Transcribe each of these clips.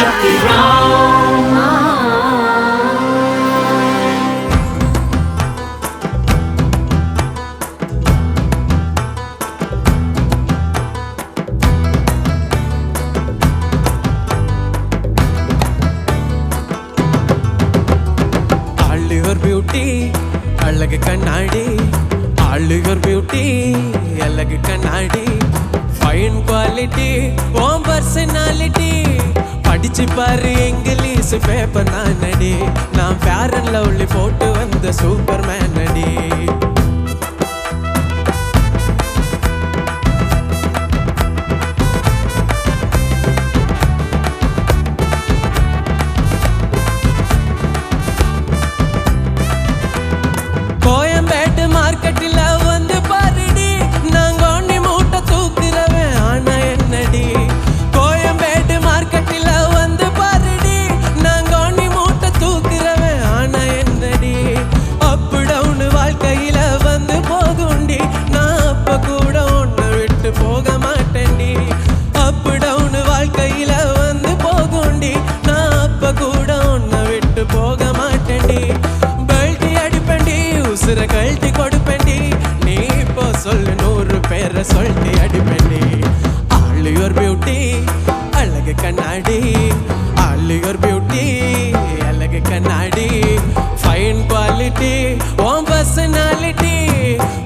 Shakti Ram. ஆளுகர் beauty அழகு கண்ணாடி ஆளுகர் beauty அழகு கண்ணாடி ஃபைன் குவாலிட்டி ஓம் பர்சனாலிட்டி படிச்சு பாரு இங்கிலீஷ் பேப்பர் நான் அடி நான் ஃபேர் அண்ட் லவ்லி போட்டு வந்த சூப்பர் மேன் அடி. சொல்லு நூறு பேரை சொல்லிட்டு அடிப்பேன்டி ஆள் யுவர் பியூட்டி அழகு கண்ணாடி. ஆள் யுவர் பியூட்டி அழகு கண்ணாடி. ஃபைன் குவாலிட்டி ஓம் பர்சனாலிட்டி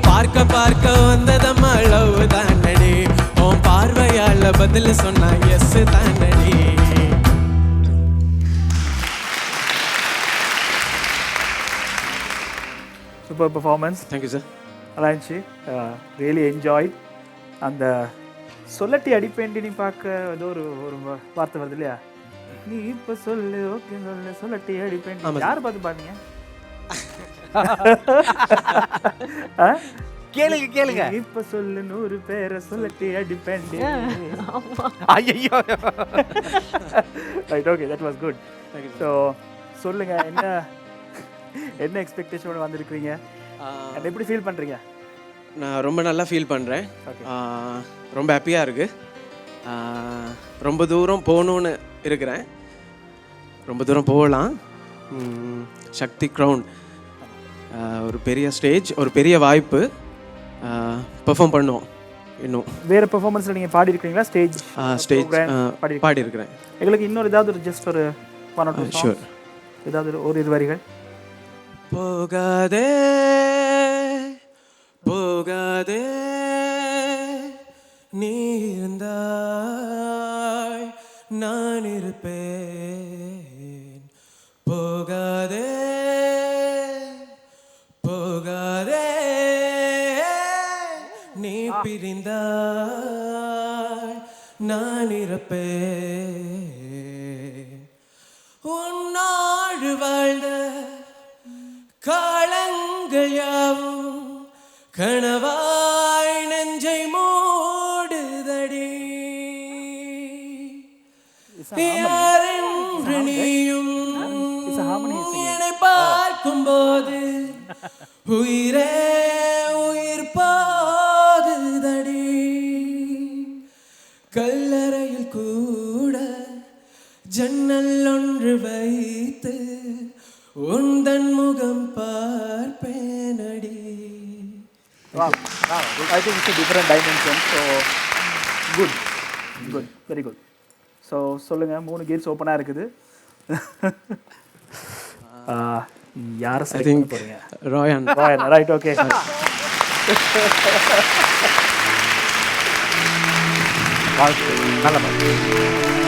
பார்க்க பார்க்க வந்ததம்மா லவ் தானடி உன் பார்வையால பதில் சொன்னா எஸ் தானடி. சூப்பர் பெர்ஃபார்மன்ஸ் தேங்க்யூ சார் நல்லா இருந்துச்சு ரியலி என்ஜாய் அந்த சொல்லட்டி அடிப்பேண்டி நீ பார்க்க ஏதோ ஒரு ஒரு வார்த்தை வருது இல்லையா? நீ இப்ப சொல்லு ஓகே சொல்லு சொல்லட்டி அடிப்பேண்டி ஆமா. யார் பார்த்து பாடுங்க ஆ? கேளுங்க கேளுங்க. நீ இப்ப சொல்லு நூறு பேரை சொல்லட்டி அடிப்பேண்டி ஐயோ right okay that was good so சொல்லுங்க என்ன என்ன எக்ஸ்பெக்டேஷனோட வந்திருக்கிறீங்க? And எப்படி ஃபீல் பண்றீங்க? நான் ரொம்ப நல்லா ஃபீல் பண்ணுறேன். ரொம்ப ஹாப்பியாக இருக்குது ரொம்ப தூரம் போகணுன்னு இருக்கிறேன். ரொம்ப தூரம் போகலாம். சக்தி க்ரௌன் ஒரு பெரிய ஸ்டேஜ் ஒரு பெரிய வாய்ப்பு. பெர்ஃபார்ம் பண்ணுவோம் இன்னும். வேற பெர்ஃபார்மன்ஸ்ல நீங்க பாடி இருக்கீங்களா ஸ்டேஜ் ஸ்டேஜ் பாடி பாடியிருக்கிறேன். எங்களுக்கு இன்னொரு ஏதாவது ஒரு ஜஸ்ட் ஒரு ஒன் ஆர் டூ ஷூர் ஏதாவது ஒரு இரு வரிகள் போகாதே. போகாதே நீ இருந்தாய் நான் இருப்பேன். போகாதே போகாதே நீ பிரிந்தாய் நான் இருப்பேன். உன்னாடு வாழ்ந்த காலங்கள் யாவும் கனவாய் நெஞ்சை மூடுதடி. நீயும். என்னை பார்க்கும்போது உயிரே உயிர் போகுதடி. கல்லறையில் கூட ஜன்னல் ஒன்று வைத்து உந்தன் முகம் பார்ப்பேனடி. Wow. Wow. I think it's a different dimension. So good. Good. Very good. So சொல்லுங்க மூணு கேட்ஸ் ஓப்பனாக இருக்குது யாரை ஐ செலக்ட் திங்க் போறீங்க ராயன் ரைட் ஓகே வாழ்த்து நல்ல பாட்டு